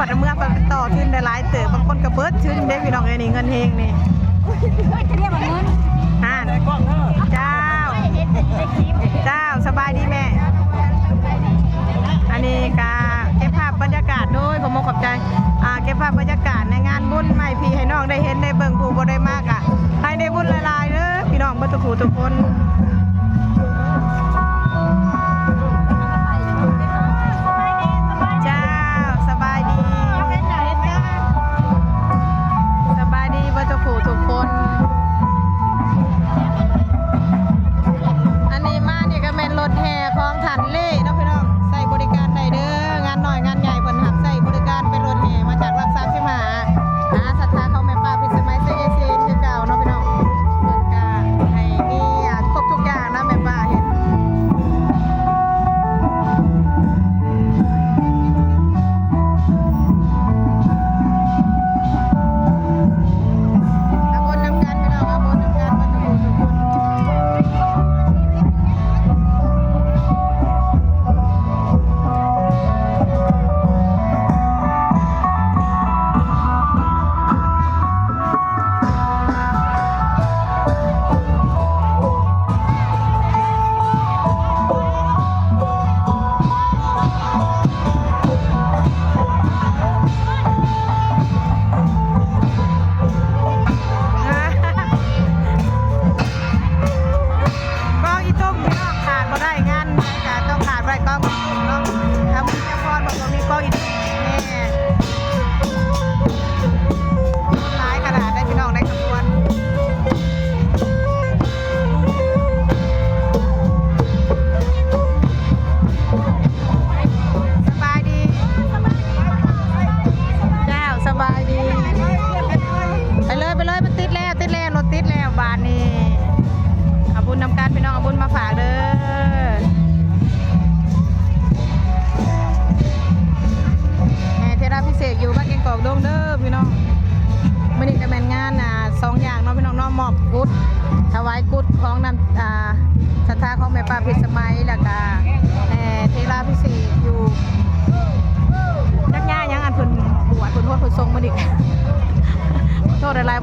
พันพันเมื่อไปต่อขึ้นได้หลายเติบบางคนก็เบิดชื่นได้พี่น้องเอ้ยนี่เงินเฮงนี่จะเรียกว่าเงินอ่าเจ้า เจ้าสบายดีแม่ อันนี้กาเก็บภาพบรรยากาศด้วยผมมองขอบใจอ่าเก็บภาพบรรยากาศในงานบุญใหม่พี่ให้น้องได้เห็นได้เบิ่งผู้บ่ได้มากอะให้ได้บุญหลายๆเด้อพี่น้องเบ่ทุกผู้ทุกคน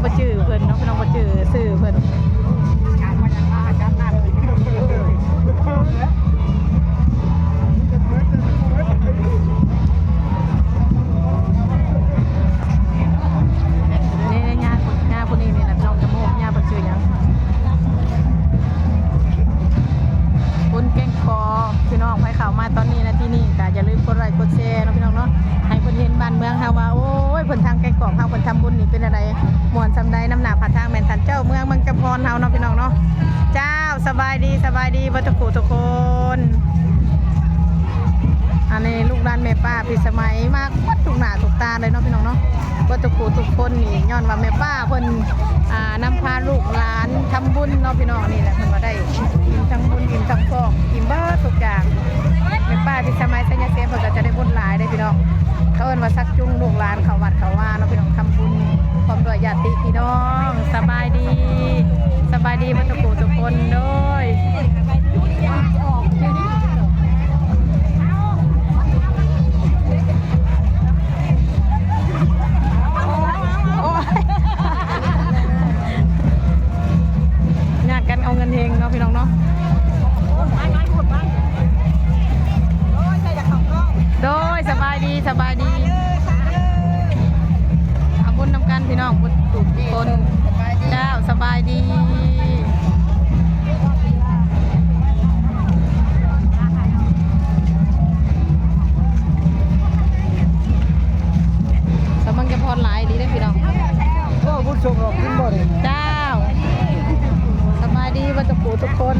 บ่จื้อเพิ่นเนาะพี่น้องบ่จื้อซื้อเพิ่นนี่ เพิ่นทางแก้งกอกเฮาเพิ่นทำบุญนี่เป็นอะไรมวนซำใดน้ำหนักผ่าทางแม่นทันเจ้าเมืองเมืองจำพรเฮาเนาะพี่น้องเนาะเจ้าสบายดีสบายดีบ่ทุกผู้ทุกคนอันนี้ลูกด้านแม่ป้าพิสมัยมากวัดทุกหนาทุกตาเลยเนาะพี่น้องเนาะว่าทุกผู้ทุกคนนี่ย้อนว่าแม่ป้าเพิ่นอ่านำพาลูกหลานทำบุญเนาะพี่น้องนี่แหละเพิ่นว่าได้กินทั้งบุญกินทั้งฟอกกินเบิดทุกอย่างแม่ป้าพิสมัยสัญญาเสียเพิ่นก็จะได้บุญหลายได้อพี่น้อง เขาเอิ้นว่าซักจุงลูกหลานเขาวัดเขาว่าเนาะพี่น้องทำบุญพร้อมด้วยญาติพี่น้อง สบายดี สบายดีมาตุกผูทุกคนเด้อายดีสบายดีเอาบุญนำกันพี่น้องบุญทุกคนเจ้าสบายดีสมังจะพรหลายดีได้อพี่น้องก็ผู้ชมเราขึ้นบ่ได้เจ้าสบายดีว่าจะปูทุกคน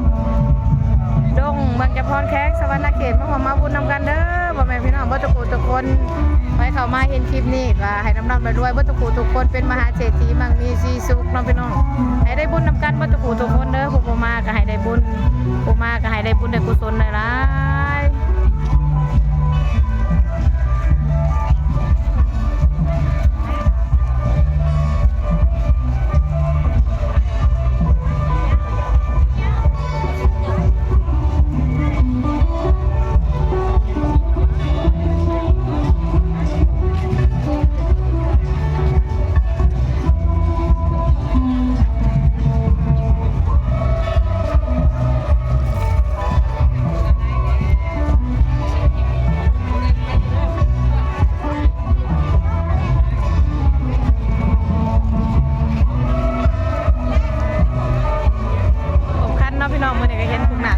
มดงเมืงจะพรแขกสวรรณเขตมาหอมมาบุญนำกันเด้อบ่แม่พี่น้องบ่ตะกูทุกคนไว้เข้ามาเห็นคลิปนี้ก็ให้น้ำร่ด้วยบ่ตะกูทุกคนเป็นมหาเศรษฐีมั่งมีสีสุขน้องพี่น้องให้ได้บุญนำกันบ่ตะกูทุกคนเด้อผู้มาก็ให้ได้บุญผู้มาก็ให้ได้บุญได้กุศลได้ล่ะ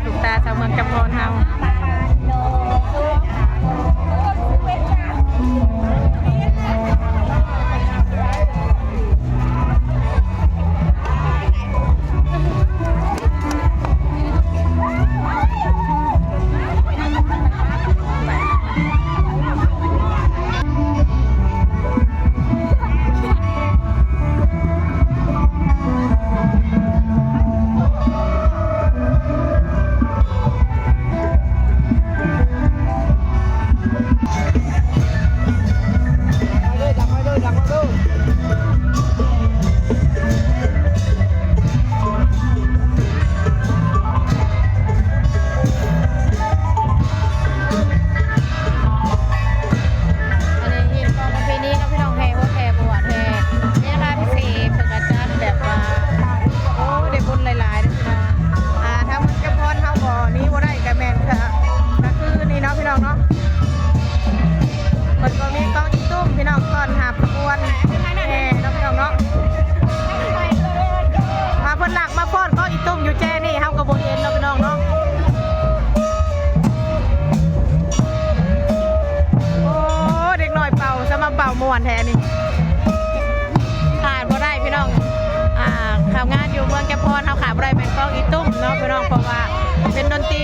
ูกตาชาวเมืองกำพรเฮา บ่ได้เป็นกองอีตุ้มเนาะพี่น้องเพราะว่าเป็นดนตรี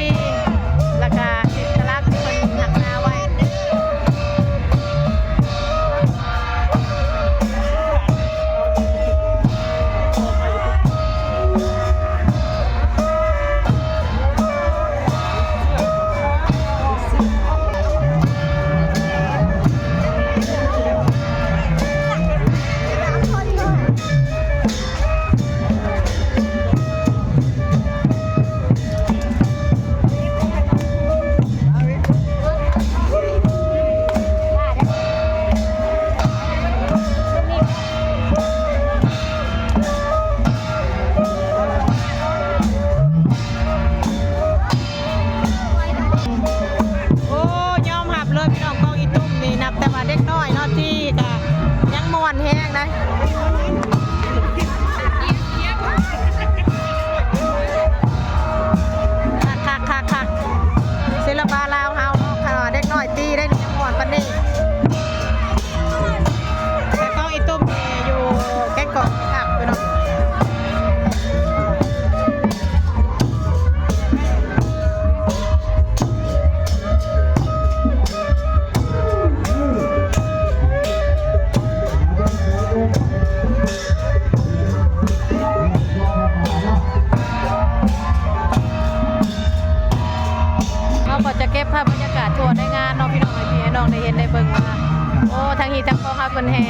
ที่ตั้กองค่ะวนแห่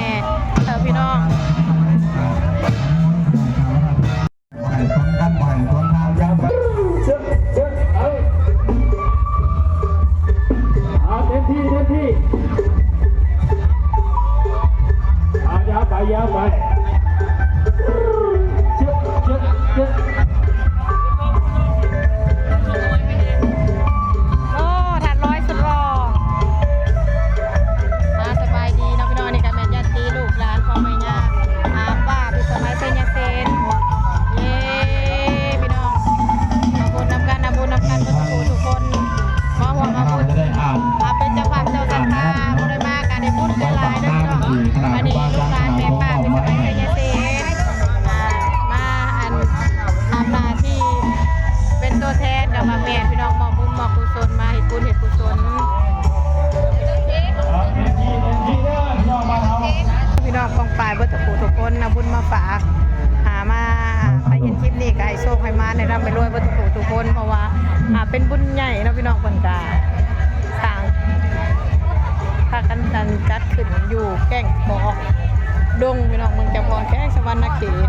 เออพี่น้อง ให้มาในร่ำไปรวยบิดทุกผู้ทุกคนเพราะว่าอ่าเป็นบุญใหญ่เนาะพี่น้องเพิ่นก็สร้างพากันดันจัดขึ้นอยู่แก้งกอดงพี่น้องเมืองจำพรแข้งสวรรณเขต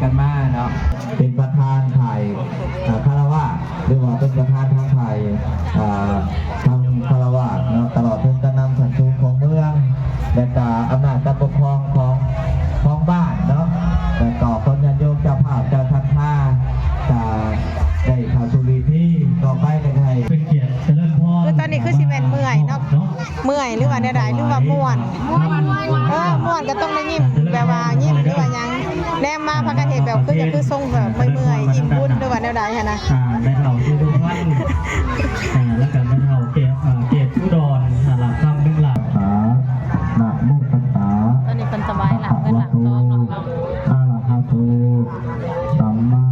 กันมาเนาะเป็นประธานไทยอ่าคารวะหรือว่าเป็นประธานทางไทยอ่าทางคารวะเนาะตลอดถึงการนำสันสูงของเมืองและก็อำนาจการ มาพักกันเฮ็ดแบบคือจะคือทรงแบบเมื่อยๆยิ้มบุญหรือว่าแนวใดหันนะอ่าแม่เฒ่าที่ทุกท่านอ่าและกันแม่เฒ่าเกียรติอ่าเกียรติผู้ดอนอ่าหลักคำหนึ่งหลักสานะโมตัสสะตอนนี้คนสบายหลังเงินหลังทองเนาะอะระหะโตสัมมา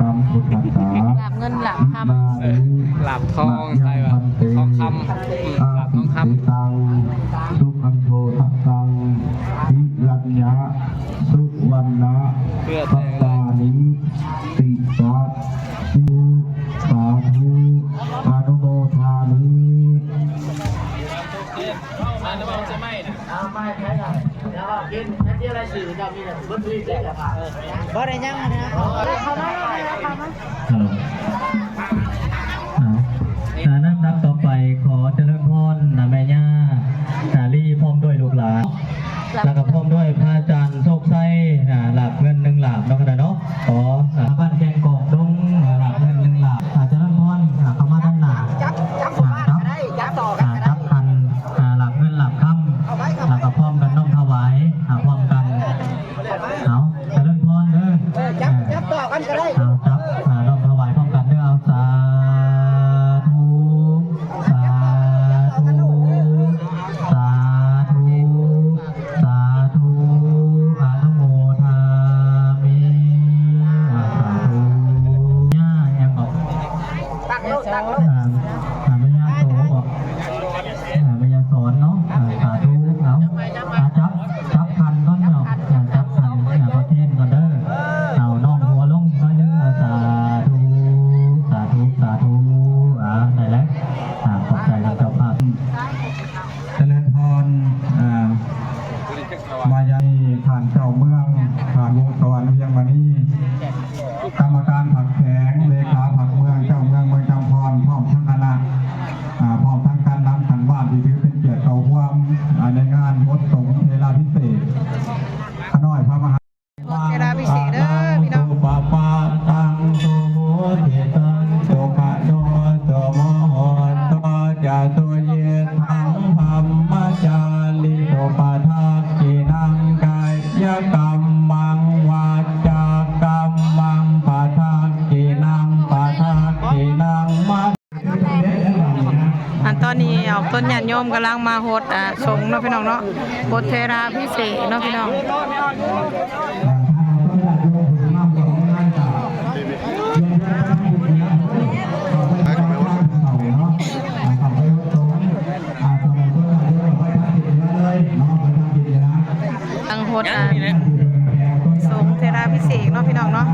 สัมพุทธัสสะหลับเงินหลับคำมานิหลับทองอะไรวะทองคำอืมหลับทองคำะเพื่อพัตตานิติสาธุสาธุอนุโมทามิฮัลโหลอ่าน้ำนับต่อไปขอเจริญพรนะแม่ย่าสาลีพร้อมด้วยลูกหลานแล้วก็พร้อมด้วยพระอาจารย์โชคไส้อ่าหลับเงิน ออ่านวงสวรรค์เวียงมานี่กรรมการผักแข็งเล นี้เอาต้นญาติโยมกำลังมาโฮดอ่าสงเนาะพี่น้องเนาะโฮดเทราพิเศษเนาะพี่น้องทางโฮดอ่าสงเทราพิเศษเนาะพี่น้องเนาะ